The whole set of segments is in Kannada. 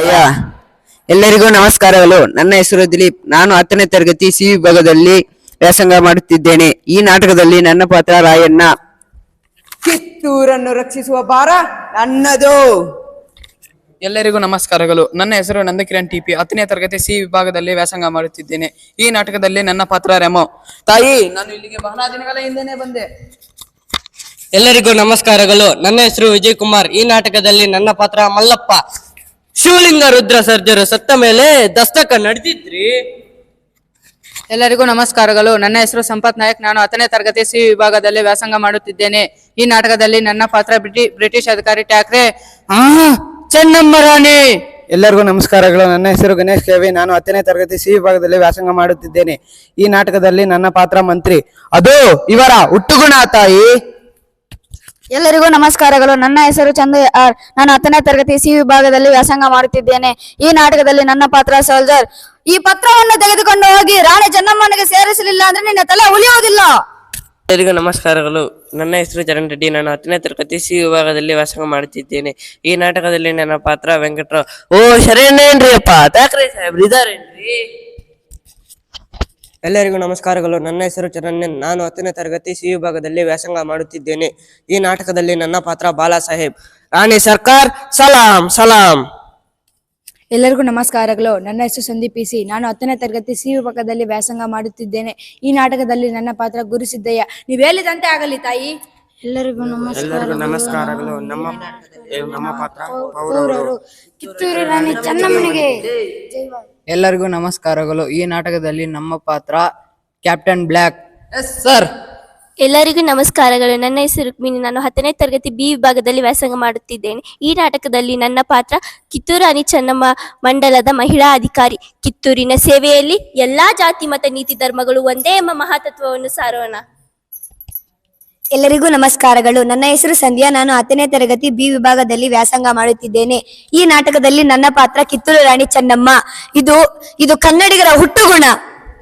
ಅಯ್ಯ ಎಲ್ಲರಿಗೂ ನಮಸ್ಕಾರಗಳು ನನ್ನ ಹೆಸರು ದಿಲೀಪ್. ನಾನು ಹತ್ತನೇ ತರಗತಿ ಸಿ ವಿಭಾಗದಲ್ಲಿ ವ್ಯಾಸಂಗ ಮಾಡುತ್ತಿದ್ದೇನೆ. ಈ ನಾಟಕದಲ್ಲಿ ನನ್ನ ಪಾತ್ರ ರಾಯಣ್ಣ. ಕಿತ್ತೂರನ್ನು ರಕ್ಷಿಸುವ ಭಾರ ನನ್ನದು. ಎಲ್ಲರಿಗೂ ನಮಸ್ಕಾರಗಳು. ನನ್ನ ಹೆಸರು ನಂದಕಿರಣ್ ಟಿ ಪಿ. ಹತ್ತನೇ ತರಗತಿ ಸಿ ವಿಭಾಗದಲ್ಲಿ ವ್ಯಾಸಂಗ ಮಾಡುತ್ತಿದ್ದೇನೆ. ಈ ನಾಟಕದಲ್ಲಿ ನನ್ನ ಪಾತ್ರ ರೆಮೋ. ತಾಯಿ ನಾನು ಇಲ್ಲಿಗೆ ಬಹಳ ದಿನಗಳ ಹಿಂದೆನೆ ಬಂದೆ. ಎಲ್ಲರಿಗೂ ನಮಸ್ಕಾರಗಳು. ನನ್ನ ಹೆಸರು ವಿಜಯ್ ಕುಮಾರ್. ಈ ನಾಟಕದಲ್ಲಿ ನನ್ನ ಪಾತ್ರ ಮಲ್ಲಪ್ಪ. ಶಿವಲಿಂಗ ರುದ್ರ ಸರ್ಜರು ಸತ್ತ ಮೇಲೆ ದಸ್ತಕ ನಡೆದಿದ್ರಿ. ಎಲ್ಲರಿಗೂ ನಮಸ್ಕಾರಗಳು. ನನ್ನ ಹೆಸರು ಸಂಪತ್ ನಾಯಕ್. ನಾನು ಹತ್ತನೇ ತರಗತಿ ಸಿ ವಿಭಾಗದಲ್ಲಿ ವ್ಯಾಸಂಗ ಮಾಡುತ್ತಿದ್ದೇನೆ. ಈ ನಾಟಕದಲ್ಲಿ ನನ್ನ ಪಾತ್ರ ಬ್ರಿಟಿ ಬ್ರಿಟಿಷ್ ಅಧಿಕಾರಿ ಠಾಕ್ರೆ. ಆ ಚೆನ್ನಮ್ಮ ರಾಣಿ! ಎಲ್ಲರಿಗೂ ನಮಸ್ಕಾರಗಳು. ನನ್ನ ಹೆಸರು ಗಣೇಶ್ ಕೆವಿ ನಾನು ಹತ್ತನೇ ತರಗತಿ ಸಿ ವಿಭಾಗದಲ್ಲಿ ವ್ಯಾಸಂಗ ಮಾಡುತ್ತಿದ್ದೇನೆ. ಈ ನಾಟಕದಲ್ಲಿ ನನ್ನ ಪಾತ್ರ ಮಂತ್ರಿ. ಅದು ಇವರ ಹುಟ್ಟುಗುಣ ತಾಯಿ. ಎಲ್ಲರಿಗೂ ನಮಸ್ಕಾರಗಳು. ನನ್ನ ಹೆಸರು ಚಂದ ಆರ್. ನಾನು ಹತ್ತನೇ ತರಗತಿ ಸಿ ವಿಭಾಗದಲ್ಲಿ ವ್ಯಾಸಂಗ ಮಾಡುತ್ತಿದ್ದೇನೆ. ಈ ನಾಟಕದಲ್ಲಿ ನನ್ನ ಪಾತ್ರ ಸೋಲ್ಜರ್. ಈ ಪತ್ರವನ್ನು ತೆಗೆದುಕೊಂಡು ಹೋಗಿ ರಾಣಿ ಚೆನ್ನಮ್ಮನಿಗೆ ಸೇರಿಸಲಿಲ್ಲ ಅಂದ್ರೆ ನಿನ್ನ ತಲೆ ಉಳಿಯೋದಿಲ್ಲ. ಎಲ್ಲರಿಗೂ ನಮಸ್ಕಾರಗಳು. ನನ್ನ ಹೆಸರು ಚರಣ್ ರೆಡ್ಡಿ. ನಾನು ಹತ್ತನೇ ತರಗತಿ ಸಿ ವಿಭಾಗದಲ್ಲಿ ವ್ಯಾಸಂಗ ಮಾಡುತ್ತಿದ್ದೇನೆ. ಈ ನಾಟಕದಲ್ಲಿ ನನ್ನ ಪಾತ್ರ ವೆಂಕಟರಾವ್. ಓ ಶರಣೇನ್ರಿ ಅಪ್ಪ ತಾಕ್ರೆ ಸಾಹೇಬ್ರು, ಇದಾರೇನ್ರಿ? ಎಲ್ಲರಿಗೂ ನಮಸ್ಕಾರಗಳು. ನನ್ನ ಹೆಸರು ಚರಣ್ಯನ್ ನಾನು ಹತ್ತನೇ ತರಗತಿ ಸಿ ವಿಭಾಗದಲ್ಲಿ ವ್ಯಾಸಂಗ ಮಾಡುತ್ತಿದ್ದೇನೆ. ಈ ನಾಟಕದಲ್ಲಿ ನನ್ನ ಪಾತ್ರ ಬಾಲಾ ಸಾಹೇಬ್ ರಾಣಿ ಸರ್ಕಾರ್, ಸಲಾಂ ಸಲಾಂ. ಎಲ್ಲರಿಗೂ ನಮಸ್ಕಾರಗಳು. ನನ್ನ ಹೆಸರು ಸಂದೀಪ್ ಪಿ ನಾನು ಹತ್ತನೇ ತರಗತಿ ಸಿ ವಿಭಾಗದಲ್ಲಿ ವ್ಯಾಸಂಗ ಮಾಡುತ್ತಿದ್ದೇನೆ. ಈ ನಾಟಕದಲ್ಲಿ ನನ್ನ ಪಾತ್ರ ಗುರುಸಿದ್ದಯ್ಯ. ನೀವು ಹೇಳಿದಂತೆ ಆಗಲಿ ತಾಯಿ. ಎಲ್ಲರಿಗೂ ಎಲ್ಲರಿಗೂ ನಮಸ್ಕಾರಗಳು. ನಮ್ಮ ನಮ್ಮ ಪಾತ್ರ ಪೌರವರು. ಕಿತ್ತೂರು ರಾಣಿ ಚೆನ್ನಮ್ಮನಿಗೆ. ಎಲ್ಲರಿಗೂ ನಮಸ್ಕಾರಗಳು. ಈ ನಾಟಕದಲ್ಲಿ ನಮ್ಮ ಪಾತ್ರ ಕ್ಯಾಪ್ಟನ್ ಬ್ಲ್ಯಾಕ್ ಸರ್ ಎಲ್ಲರಿಗೂ ನಮಸ್ಕಾರಗಳು. ನನ್ನ ಹೆಸರು ರುಕ್ಮಿಣಿ. ನಾನು ಹತ್ತನೇ ತರಗತಿ ಬಿ ವಿಭಾಗದಲ್ಲಿ ವ್ಯಾಸಂಗ ಮಾಡುತ್ತಿದ್ದೇನೆ. ಈ ನಾಟಕದಲ್ಲಿ ನನ್ನ ಪಾತ್ರ ಕಿತ್ತೂರು ರಾಣಿ ಚೆನ್ನಮ್ಮ ಮಂಡಲದ ಮಹಿಳಾ ಅಧಿಕಾರಿ. ಕಿತ್ತೂರಿನ ಸೇವೆಯಲ್ಲಿ ಎಲ್ಲಾ ಜಾತಿ ಮತ ನೀತಿ ಧರ್ಮಗಳು ಒಂದೇ ಎಂಬ ಮಹಾತತ್ವವನ್ನು ಸಾರೋಣ. ಎಲ್ಲರಿಗೂ ನಮಸ್ಕಾರಗಳು. ನನ್ನ ಹೆಸರು ಸಂಧ್ಯಾ. ನಾನು ಹತ್ತನೇ ತರಗತಿ ಬಿ ವಿಭಾಗದಲ್ಲಿ ವ್ಯಾಸಂಗ ಮಾಡುತ್ತಿದ್ದೇನೆ. ಈ ನಾಟಕದಲ್ಲಿ ನನ್ನ ಪಾತ್ರ ಕಿತ್ತೂರು ರಾಣಿ ಚೆನ್ನಮ್ಮ. ಇದು ಇದು ಕನ್ನಡಿಗರ ಹುಟ್ಟುಗುಣ.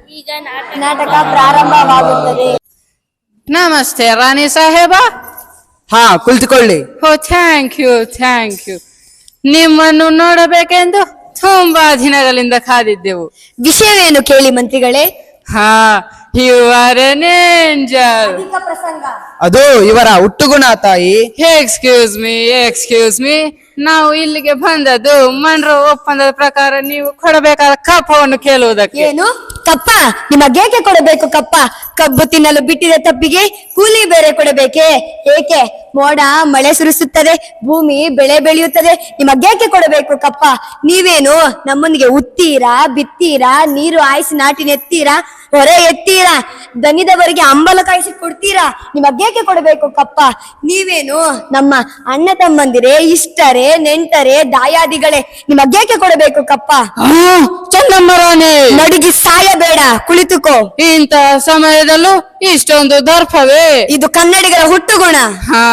ಈಗ ನಾಟಕ ನಾಟಕ ಪ್ರಾರಂಭವಾಗುತ್ತದೆ. ನಮಸ್ತೆ ರಾಣಿ ಸಾಹೇಬ. ಹಾ ಕುಳಿತುಕೊಳ್ಳಿ. ಓ ಥ್ಯಾಂಕ್ ಯು ಥ್ಯಾಂಕ್ ಯು. ನಿಮ್ಮನ್ನು ನೋಡಬೇಕೆಂದು ತುಂಬಾ ದಿನಗಳಿಂದ ಕಾದಿದ್ದೆವು. ವಿಷಯವೇನು ಕೇಳಿ ಮಂತ್ರಿಗಳೇ? ಹಾ ಯು ಆರ್ ಎನ್ ಏಂಜಲ್ ಅದು ಇವರ ಹುಟ್ಟುಗುಣ ತಾಯಿ. ಎಕ್ಸ್ಕ್ಯೂಸ್ ಮೀ ಎಕ್ಸ್ಕ್ಯೂಸ್ ಮೀ ನಾವು ಇಲ್ಲಿಗೆ ಬಂದದ್ದು ಮನ್ರೋ ಒಪ್ಪಂದದ ಪ್ರಕಾರ ನೀವು ಕೊಡಬೇಕಾದ ಕಪ್ಪವನ್ನು ಕೇಳುವುದಕ್ಕೆ. ಏನು? ಕಪ್ಪ ನಿಮಗೇಕೆ ಕೊಡಬೇಕು ಕಪ್ಪ? ಕಬ್ಬು ತಿನ್ನಲು ಬಿಟ್ಟಿದೆ ತಪ್ಪಿಗೆ ಕೂಲಿ ಬೇರೆ ಕೊಡಬೇಕೆ? ಏಕೆ? ಮೋಡ ಮಳೆ ಸುರಿಸುತ್ತದೆ ಭೂಮಿ ಬೆಳೆ ಬೆಳೆಯುತ್ತದೆ ನಿಮಗೇಕೆ ಕೊಡಬೇಕು ಕಪ್ಪ? ನೀವೇನು ನಮ್ಮೊಂದಿಗೆ ಉತ್ತೀರಾ ಬಿತ್ತೀರಾ ನೀರು ಆಯಿಸಿ ನಾಟಿ ನೆತ್ತೀರಾ ಹೊರೆ ಎತ್ತೀರಾ ದನಿದವರಿಗೆ ಅಂಬಲ ಕಾಯಿಸಿ ಕೊಡ್ತೀರಾ? ನಿಮಗೇಕೆ ಕೊಡಬೇಕು ಕಪ್ಪ? ನೀವೇನು ನಮ್ಮ ಅಣ್ಣ ತಮ್ಮಂದಿರೇ ಇಷ್ಟರೇ ನೆಂಟರೇ ದಾಯಾದಿಗಳೇ ನಿಮಗೇಕೆ ಕೊಡಬೇಕು ಕಪ್ಪ? ಚೆನ್ನಮ್ಮ ನಡಿಗೆ ನಡುಗಿ ಸಾಯಬೇಡ ಕುಳಿತುಕೋ. ಇಂತ ಸಮಯದಲ್ಲೂ ಇಷ್ಟೊಂದು ದರ್ಪವೇ. ಇದು ಕನ್ನಡಿಗರ ಹುಟ್ಟುಗುಣ. ಹಾ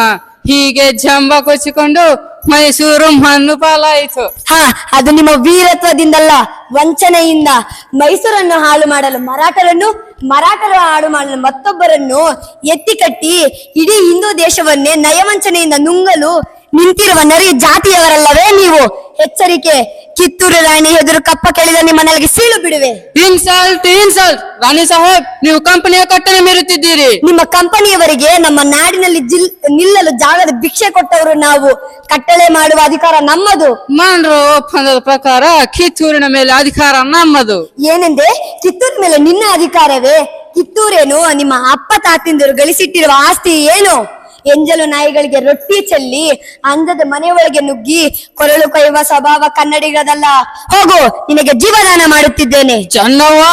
ಹೀಗೆ ಜಂಬ ಕೊಚ್ಚಿಕೊಂಡು ಮೈಸೂರು ಮಣ್ಣು ಪಾಲಾಯಿತು. ಹಾ ಅದು ನಿಮ್ಮ ವೀರತ್ವದಿಂದಲ್ಲ ವಂಚನೆಯಿಂದ. ಮೈಸೂರನ್ನು ಹಾಳು ಮಾಡಲು ಮರಾಠರನ್ನು ಮರಾಠರು ಹಾಳು ಮಾಡಲು ಮತ್ತೊಬ್ಬರನ್ನು ಎತ್ತಿ ಕಟ್ಟಿ ಇಡೀ ಹಿಂದೂ ದೇಶವನ್ನೇ ನಯವಂಚನೆಯಿಂದ ನುಂಗಲು ನಿಂತಿರುವ ನರಿ ಜಾತಿಯವರಲ್ಲವೇ ನೀವು. ಎಚ್ಚರಿಕೆ ಕಿತ್ತೂರು ರಾಣಿ ಎದುರು ಕಪ್ಪ ಕೇಳಿದ ನಿಮ್ಮ ನನಗೆ ಸೀಳು ಬಿಡುವೆ. Insult insult. ರಾಣಿ ಸಾಹೇಬ್ ನೀವು ಕಂಪನಿಯ ಕಟ್ಟಣೆ ಮೀರುತ್ತಿದ್ದೀರಿ. ನಿಮ್ಮ ಕಂಪನಿಯವರಿಗೆ ನಮ್ಮ ನಾಡಿನಲ್ಲಿ ಜಿಲ್ ನಿಲ್ಲಲು ಜಾಗದ ಭಿಕ್ಷೆ ಕೊಟ್ಟವರು ನಾವು. ಕಟ್ಟಳೆ ಮಾಡುವ ಅಧಿಕಾರ ನಮ್ಮದು. ಮಾನ್ರೋ ಒಪ್ಪಂದದ ಪ್ರಕಾರ ಕಿತ್ತೂರಿನ ಮೇಲೆ ಅಧಿಕಾರ ನಮ್ಮದು. ಏನೆಂದೆ? ಕಿತ್ತೂರ್ ಮೇಲೆ ನಿನ್ನ ಅಧಿಕಾರವೇ? ಕಿತ್ತೂರೇನು? ನಿಮ್ಮ ಅಪ್ಪ ತಾತಿಂದರು ಗಳಿಸಿಟ್ಟಿರುವ ಆಸ್ತಿ ಏನು? ಎಂಜಲು ನಾಯಿಗಳಿಗೆ ರೊಟ್ಟಿ ಚೆಲ್ಲಿ ಅಂದದ ಮನೆಯೊಳಗೆ ನುಗ್ಗಿ ಕೊರಳು ಕೊಯ್ಯುವ ಸ್ವಭಾವ ಕನ್ನಡಿಗದಲ್ಲ ಹೋಗು ನಿನಗೆ ಜೀವದಾನ ಮಾಡುತ್ತಿದ್ದೇನೆ. ಚನ್ನವ್ವ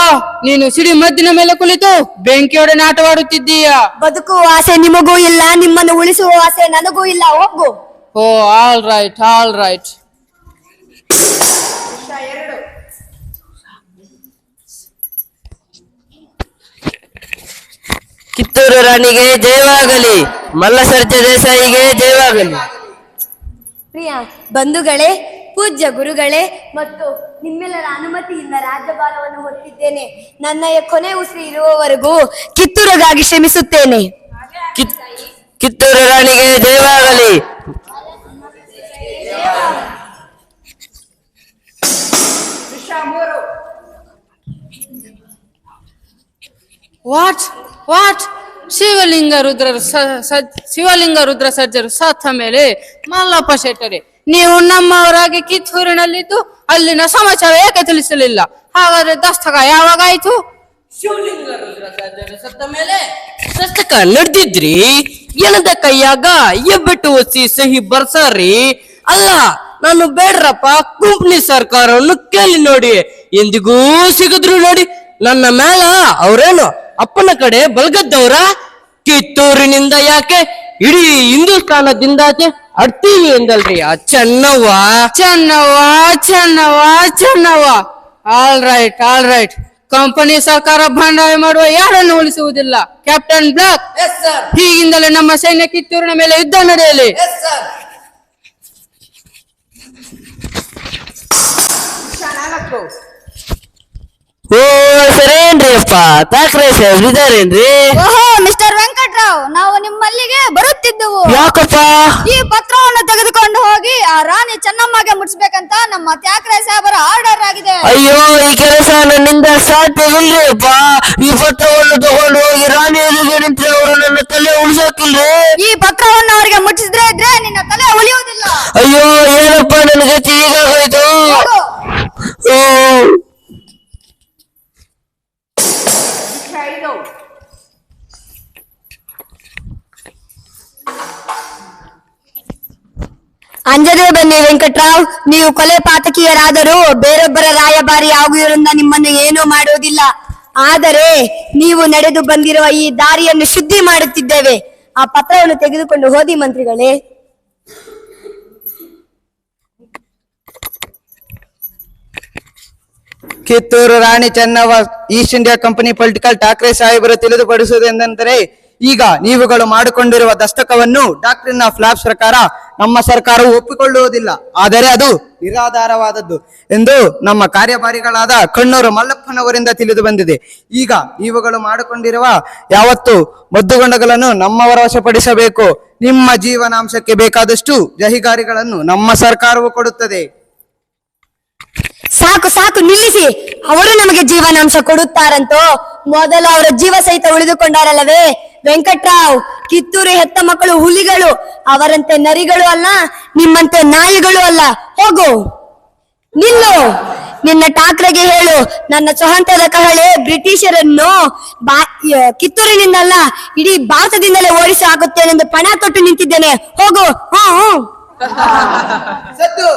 ನೀನು ಸಿಡಿ ಮದ್ದಿನ ಮೇಲೆ ಕುಳಿತು ಬೆಂಕಿಯೊಡನೆ ಆಟವಾಡುತ್ತಿದ್ದೀಯ ಬದುಕುವ ಆಸೆ ನಿಮಗೂ ಇಲ್ಲ ನಿಮ್ಮನ್ನು ಉಳಿಸುವ ಆಸೆ ನನಗೂ ಇಲ್ಲ. ಹೋಗು. ಓ all right all right Kittur ರಾಣಿಗೆ ಜಯವಾಗಲಿ. ಮಲ್ಲಸರ್ಜ ದೇಸಾಯಿಗೆ ಜಯವಾಗಲಿ. ಪ್ರಿಯ ಬಂಧುಗಳೇ ಪೂಜ್ಯ ಗುರುಗಳೇ ಮತ್ತು ನಿಮ್ಮೆಲ್ಲರ ಅನುಮತಿಯಿಂದ ರಾಜ್ಯಭಾರವನ್ನು ಹೊತ್ತಿದ್ದೇನೆ. ನನ್ನ ಕೊನೆ ಉಸಿರು ಇರುವವರೆಗೂ ಕಿತ್ತೂರಿಗಾಗಿ ಶ್ರಮಿಸುತ್ತೇನೆ ಕಿತ್- ಕಿತ್ತೂರು ರಾಣಿಗೆ ಜಯವಾಗಲಿ. ವಾಟ್ ವಾಟ್ ಶಿವಲಿಂಗ ರುದ್ರ ಶಿವಲಿಂಗ ರುದ್ರ ಸರ್ಜರು ಸತ್ತ ಮೇಲೆ ಮಲ್ಲಪ್ಪ ಶೆಟ್ಟರೆ, ನೀವು ನಮ್ಮವರಾಗಿ ಕಿತ್ತೂರಿನಲ್ಲಿದ್ದು ಅಲ್ಲಿನ ಸಮಾಚಾರ ಏಕೆ ತಿಳಿಸಲಿಲ್ಲ? ಹಾಗಾದ್ರೆ ದಸ್ತಕ ಯಾವಾಗಾಯ್ತು? ಶಿವಲಿಂಗ ರುದ್ರ ಸತ್ತ ಮೇಲೆ ದಸ್ತಕ ನಡೆದಿದ್ರಿ ಏನದ ಕೈಯಾಗ ಎಬ್ಬೆಟ್ಟು ಒಸಿ ಸಹಿ ಬರ್ಸಾರಿ. ಅಲ್ಲ, ನಾನು ಬೇಡ್ರಪ್ಪ ಕುಂಪ್ನಿ ಸರ್ಕಾರವನ್ನು ಕೇಳಿ ನೋಡಿ. ಎಂದಿಗೂ ಸಿಗದ್ರು ನೋಡಿ, ನನ್ನ ಮೇಲ ಅವ್ರೇನು ಅಪ್ಪನ ಕಡೆ ಬಲ್ಗದ್ದವರ ಕಿತ್ತೂರಿನಿಂದ ಯಾಕೆ? ಇಡೀ ಹಿಂದೂಸ್ತಾನದಿಂದ ಅಡ್ತೀವಿ ಎಂದಲ್ರಿ. ಆ Chennavva. Chennavva Chennavva Chennavva. All right all right company ಸರ್ಕಾರ ಬಂಡಾಯ ಮಾಡುವ ಯಾರನ್ನು ಉಳಿಸುವುದಿಲ್ಲ? ಕ್ಯಾಪ್ಟನ್ ಬ್ಲಾಕ್ ಹೀಗಿಂದಲೇ ನಮ್ಮ ಸೈನ್ಯ ಕಿತ್ತೂರಿನ ಮೇಲೆ ಯುದ್ಧ ನಡೆಯಲಿ. ಓ ಸರೇನ್ರಿ ಅಪ್ಪ? ತಾಕ್ರೆ ಸಾಹೇಬ್ ಇದಾರೇನ್ರಿ ಓಹೋ ಮಿಸ್ಟರ್ ವೆಂಕಟ್ರಾವ್ ನಾವು ನಿಮ್ಮಲ್ಲಿಗೆ ಬರುತ್ತಿದ್ದೆವು. ಯಾಕಪ್ಪ? ಈ ಪತ್ರವನ್ನು ತೆಗೆದುಕೊಂಡು ಹೋಗಿ ಆ ರಾಣಿ ಚೆನ್ನಮ್ಮಗೆ ಮುಟ್ಸ್ಬೇಕಂತ ನಮ್ಮ ತ್ಯಾಕ್ರೆ ಸಾಹೇಬರ ಆರ್ಡರ್ ಆಗಿದೆ. ಅಯ್ಯೋ ಈ ಕೆಲಸ ನನ್ನಿಂದ ಸಾಧ್ಯವಿಲ್ರಿ ಅಪ್ಪ. ಈ ಪತ್ರವನ್ನು ತಗೊಂಡು ಹೋಗಿ ರಾಣಿ ಎದುರಿಗೆ ನಿಂತ್ರೆ ಅವರು ನನ್ನ ತಲೆ ಉಳಿಸೋಕಿಲ್ರಿ? ಈ ಪತ್ರವನ್ನು ಅವರಿಗೆ ಮುಟ್ಟಿಸಿದ್ರೆ ಇದ್ರೆ ನಿನ್ನ ತಲೆ ಉಳಿಯುವುದಿಲ್ಲ. ಅಯ್ಯೋ ಅಂಜದೇ ಬನ್ನಿ ವೆಂಕಟರಾವ್, ನೀವು ಕೊಲೆ ಪಾತಕಿಯರಾದರೂ ಬೇರೊಬ್ಬರ ರಾಯಭಾರಿ ಆಗುವುದರಿಂದ ನಿಮ್ಮನ್ನು ಏನೂ ಮಾಡುವುದಿಲ್ಲ. ಆದರೆ ನೀವು ನಡೆದು ಬಂದಿರುವ ಈ ದಾರಿಯನ್ನು ಶುದ್ಧಿ ಮಾಡುತ್ತಿದ್ದೇವೆ. ಆ ಪತ್ರವನ್ನು ತೆಗೆದುಕೊಂಡು ಹೋದಿ ಮಂತ್ರಿಗಳೇ. Kittur Rani Chennava East India Company political Thackeray ಸಾಹೇಬರು ತಿಳಿದುಪಡಿಸುವುದೆಂದರೆ, ಈಗ ನೀವುಗಳು ಮಾಡಿಕೊಂಡಿರುವ ದಸ್ತಕವನ್ನು ಡಾಕ್ಟ್ರಿನ್ ಆಫ್ ಪ್ರಕಾರ ನಮ್ಮ ಸರ್ಕಾರವು ಒಪ್ಪಿಕೊಳ್ಳುವುದಿಲ್ಲ. ಆದರೆ ಅದು ನಿರಾಧಾರವಾದದ್ದು ಎಂದು ನಮ್ಮ ಕಾರ್ಯಭಾರಿಗಳಾದ ಕಣ್ಣೂರು ಮಲ್ಲಪ್ಪನವರಿಂದ ತಿಳಿದು ಬಂದಿದೆ. ಈಗ ಇವುಗಳು ಮಾಡಿಕೊಂಡಿರುವ ಯಾವತ್ತು ಮದ್ದುಗೊಂಡಗಳನ್ನು ನಮ್ಮವರ ವಶಪಡಿಸಬೇಕು ನಿಮ್ಮ ಜೀವನಾಂಶಕ್ಕೆ ಬೇಕಾದಷ್ಟು ಜಹಿಗಾರಿಗಳನ್ನು ನಮ್ಮ ಸರ್ಕಾರವು ಕೊಡುತ್ತದೆ. ಸಾಕು ಸಾಕು, ನಿಲ್ಲಿಸಿ. ಅವರು ನಮಗೆ ಜೀವನಾಂಶ ಕೊಡುತ್ತಾರಂತೋ? ಮೊದಲು ಅವರ ಜೀವ ಸಹಿತ ಉಳಿದುಕೊಂಡಾರಲ್ಲವೇ? ವೆಂಕಟ್ರಾವ್ ಕಿತ್ತೂರು ಹೆತ್ತ ಮಕ್ಕಳು ಹುಲಿಗಳು ಅವರಂತೆ ನರಿಗಳು ಅಲ್ಲ ನಿಮ್ಮಂತೆ ನಾಯಿಗಳು ಅಲ್ಲ. ಹೋಗು. ನಿಲ್ಲು. ನಿನ್ನ ಠಾಕ್ರೆಗೆ ಹೇಳು ನನ್ನ ಸ್ವಹಂತದ ಕಹಳೆ ಬ್ರಿಟಿಷರನ್ನು ಬಾ ಕಿತ್ತೂರಿನಿಂದಲ್ಲ ಇಡೀ ಭಾರತದಿಂದಲೇ ಓಡಿಸಿ ಹಾಕುತ್ತೇನೆಂದು ಪಣ ತೊಟ್ಟು ನಿಂತಿದ್ದೇನೆ. ಹೋಗು. ಸದ್ದು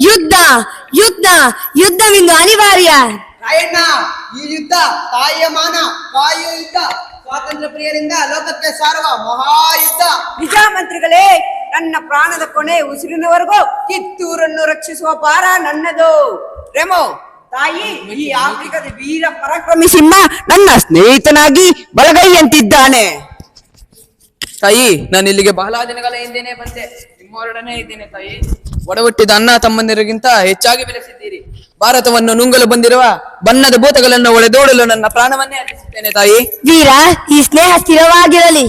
ಯುದ್ಧ ಯುದ್ಧ ಯುದ್ಧವಿಂದು ಅನಿವಾರ್ಯ. ಈ ಯುದ್ಧ ತಾಯಿಯ ಮಾನ ತಾಯಿಯ ಯುದ್ಧ. ಸ್ವಾತಂತ್ರ್ಯ ಪ್ರಿಯರಿಂದ ಲೋಕಕ್ಕೆ ಸಾರುವ ಮಹಾಯುದ್ಧ. ನಿಜ ಮಂತ್ರಿಗಳೇ ನನ್ನ ಪ್ರಾಣದ ಕೊನೆ ಉಸಿರಿನವರೆಗೂ ಕಿತ್ತೂರನ್ನು ರಕ್ಷಿಸುವ ಭಾರ ನನ್ನದು. ರೆಮೋ ತಾಯಿ ಈ ಆಫ್ರಿಕಾದ ವೀರ ಪರಾಕ್ರಮಿ ಸಿಂಹ ನನ್ನ ಸ್ನೇಹಿತನಾಗಿ ಬಲಗೈಯಂತಿದ್ದಾನೆ ತಾಯಿ ನಾನು ಇಲ್ಲಿಗೆ ಬಹಳ ದಿನಗಳ ಹಿಂದೆನೆ ಬಂದೆ. ನಿಮ್ಮೊಡನೆ ಇದ್ದೇನೆ ತಾಯಿ. ಒಡಹುಟ್ಟಿದ ಅಣ್ಣ ತಮ್ಮಂದಿರಿಗಿಂತ ಹೆಚ್ಚಾಗಿ ಬೆಳೆಸಿದ್ದೀರಿ. ಭಾರತವನ್ನು ನುಂಗಲು ಬಂದಿರುವ ಬಣ್ಣದ ಭೂತಗಳನ್ನು ಒಳೆದೋಡಲು ನನ್ನ ಪ್ರಾಣವನ್ನೇ ಅರ್ಪಿಸುತ್ತೇನೆ ತಾಯಿ. ವೀರ ಈ ಸ್ನೇಹ ಸ್ಥಿರವಾಗಿರಲಿ.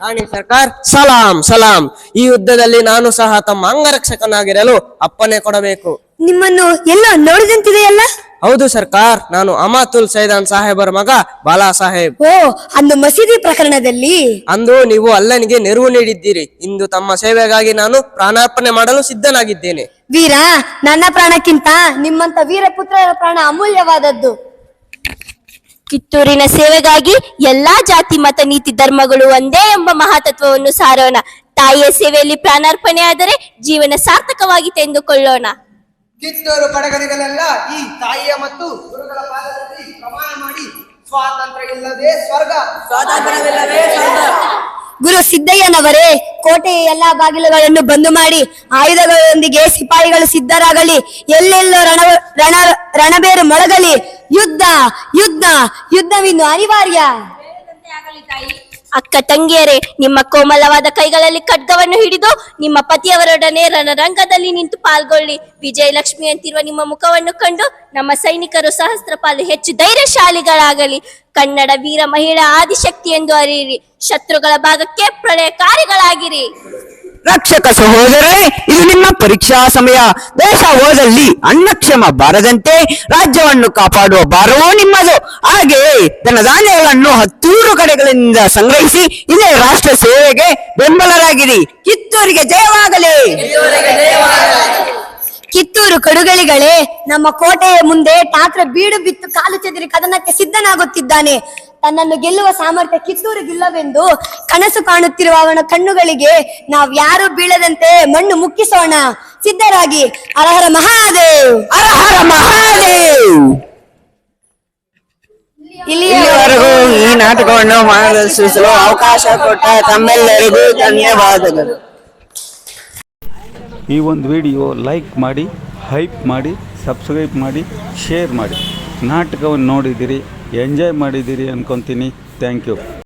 ರಾಣಿ ಸರ್ಕಾರ್ ಸಲಾಂ ಸಲಾಂ. ಈ ಯುದ್ಧದಲ್ಲಿ ನಾನು ಸಹ ತಮ್ಮ ಅಂಗರಕ್ಷಕನಾಗಿರಲು ಅಪ್ಪನೆ ಕೊಡಬೇಕು. ನಿಮ್ಮನ್ನು ಎಲ್ಲ ನೋಡಿದಂತಿದೆಯಲ್ಲ? ಹೌದು ಸರ್ಕಾರ್ ನಾನು ಅಮಾತುಲ್ ಸೈದಾನ್ ಸಾಹೇಬರ ಮಗ ಬಾಲಾ ಸಾಹೇಬ್. ಓ ಅಂದು ಮಸೀದಿ ಪ್ರಕರಣದಲ್ಲಿ? ಅಂದು ನೀವು ಅಲ್ಲನಿಗೆ ನೆರವು ನೀಡಿದ್ದೀರಿ. ಇಂದು ತಮ್ಮ ಸೇವೆಗಾಗಿ ನಾನು ಪ್ರಾಣಾರ್ಪಣೆ ಮಾಡಲು ಸಿದ್ಧನಾಗಿದ್ದೇನೆ. ವೀರ ನನ್ನ ಪ್ರಾಣಕ್ಕಿಂತ ನಿಮ್ಮಂತ ವೀರ ಪುತ್ರರ ಪ್ರಾಣ ಅಮೂಲ್ಯವಾದದ್ದು. ಕಿತ್ತೂರಿನ ಸೇವೆಗಾಗಿ ಎಲ್ಲಾ ಜಾತಿ ಮತ ನೀತಿ ಧರ್ಮಗಳು ಒಂದೇ ಎಂಬ ಮಹಾತತ್ವವನ್ನು ಸಾರೋಣ. ತಾಯಿಯ ಸೇವೆಯಲ್ಲಿ ಪ್ರಾಣಾರ್ಪಣೆಯಾದರೆ ಜೀವನ ಸಾರ್ಥಕವಾಗಿ ತೆಂದುಕೊಳ್ಳೋಣ ಕಿತ್ತೂರು ಪಡಗರಿಗಳೆಲ್ಲ ಈ ತಾಯಿಯ ಮತ್ತು ಗುರುಗಳ ಪಾದದಲ್ಲಿ ಪ್ರಮಾಣ ಮಾಡಿ ಸ್ವಾತಂತ್ರ್ಯ ಇಲ್ಲದೆ ಸ್ವರ್ಗ. ಸ್ವಾತಂತ್ರ್ಯವಿಲ್ಲದೆ ಸ್ವರ್ಗ. ಗುರು ಸಿದ್ದಯ್ಯನವರೇ ಕೋಟೆಯ ಎಲ್ಲಾ ಬಾಗಿಲುಗಳನ್ನು ಬಂದು ಮಾಡಿ ಆಯುಧಗಳೊಂದಿಗೆ ಸಿಪಾಯಿಗಳು ಸಿದ್ಧರಾಗಲಿ. ಎಲ್ಲೆಲ್ಲೋ ರಣ ರಣ ರಣಬೇರು ಮೊಳಗಲಿ. ಯುದ್ಧ ಯುದ್ಧ, ಯುದ್ಧವಿನ್ನು ಅನಿವಾರ್ಯ. ಅಕ್ಕ ತಂಗಿಯರೇ, ನಿಮ್ಮ ಕೋಮಲವಾದ ಕೈಗಳಲ್ಲಿ ಖಡ್ಗವನ್ನು ಹಿಡಿದು ನಿಮ್ಮ ಪತಿಯವರೊಡನೆ ರಣರಂಗದಲ್ಲಿ ನಿಂತು ಪಾಲ್ಗೊಳ್ಳಿ. ವಿಜಯಲಕ್ಷ್ಮಿ ಅಂತಿರುವ ನಿಮ್ಮ ಮುಖವನ್ನು ಕಂಡು ನಮ್ಮ ಸೈನಿಕರು ಸಹಸ್ರ ಪಾಲು ಹೆಚ್ಚು ಧೈರ್ಯಶಾಲಿಗಳಾಗಲಿ. ಕನ್ನಡ ವೀರ ಮಹಿಳಾ ಆದಿಶಕ್ತಿ ಎಂದು ಅರಿಯಿರಿ. ಶತ್ರುಗಳ ಭಾಗಕ್ಕೆ ಪ್ರಳಯಕಾರಿಗಳಾಗಿರಿ. ರಕ್ಷಕ ಸಹೋದರರೇ, ಇದು ನಿಮ್ಮ ಪರೀಕ್ಷಾ ಸಮಯ. ದೇಶ ಹೋದಲ್ಲಿ ಅನ್ನಕ್ಷಮ ಬಾರದಂತೆ ರಾಜ್ಯವನ್ನು ಕಾಪಾಡುವ ಭಾರವೂ ನಿಮ್ಮದು. ಹಾಗೆಯೇ ಧನಧಾನ್ಯಗಳನ್ನು ಹತ್ತೂರು ಕಡೆಗಳಿಂದ ಸಂಗ್ರಹಿಸಿ ಇದೇ ರಾಷ್ಟ್ರ ಸೇವೆಗೆ ಬೆಂಬಲರಾಗಿರಿ. ಕಿತ್ತೂರಿಗೆ ಜಯವಾಗಲಿ ಕಿತ್ತೂರು ಕಡುಗಳಿಗಳೇ ನಮ್ಮ ಕೋಟೆಯ ಮುಂದೆ ಠಾಕ್ರೆ ಬೀಡು ಬಿತ್ತು ಕಾಲು ಚದರಿ ಕದನಕ್ಕೆ ಸಿದ್ಧನಾಗುತ್ತಿದ್ದಾನೆ. ತನ್ನನ್ನು ಗೆಲ್ಲುವ ಸಾಮರ್ಥ್ಯ ಕಿತ್ತೂರಿಗಿಲ್ಲವೆಂದು ಕನಸು ಕಾಣುತ್ತಿರುವ ಅವನ ಕಣ್ಣುಗಳಿಗೆ ನಾವು ಯಾರು ಬೀಳದಂತೆ ಮಣ್ಣು ಮುಕ್ಕಿಸೋಣ. ಸಿದ್ಧರಾಗಿ ಅರಹರ ಮಹಾದೇವ್. ಅರಹರ ಹರ ಮಹಾದೇವ್. ಇಲ್ಲಿವರೆಗೂ ಈ ನಾಟಕವನ್ನು ಮಾರ್ಗದರ್ಶಿಸಲು ಅವಕಾಶ ಕೊಟ್ಟ ತಮ್ಮೆಲ್ಲರಿಗೂ ಧನ್ಯವಾದಗಳು. ಈ ಒಂದು ವಿಡಿಯೋ ಲೈಕ್ ಮಾಡಿ ಹೈಪ್ ಮಾಡಿ ಸಬ್ಸ್ಕ್ರೈಬ್ ಮಾಡಿ ಶೇರ್ ಮಾಡಿ. ನಾಟಕವನ್ನು ನೋಡಿದಿರಿ. ಎಂಜಾಯ್ ಮಾಡಿದ್ದೀರಿ ಅಂದ್ಕೊತೀನಿ ಥ್ಯಾಂಕ್ ಯು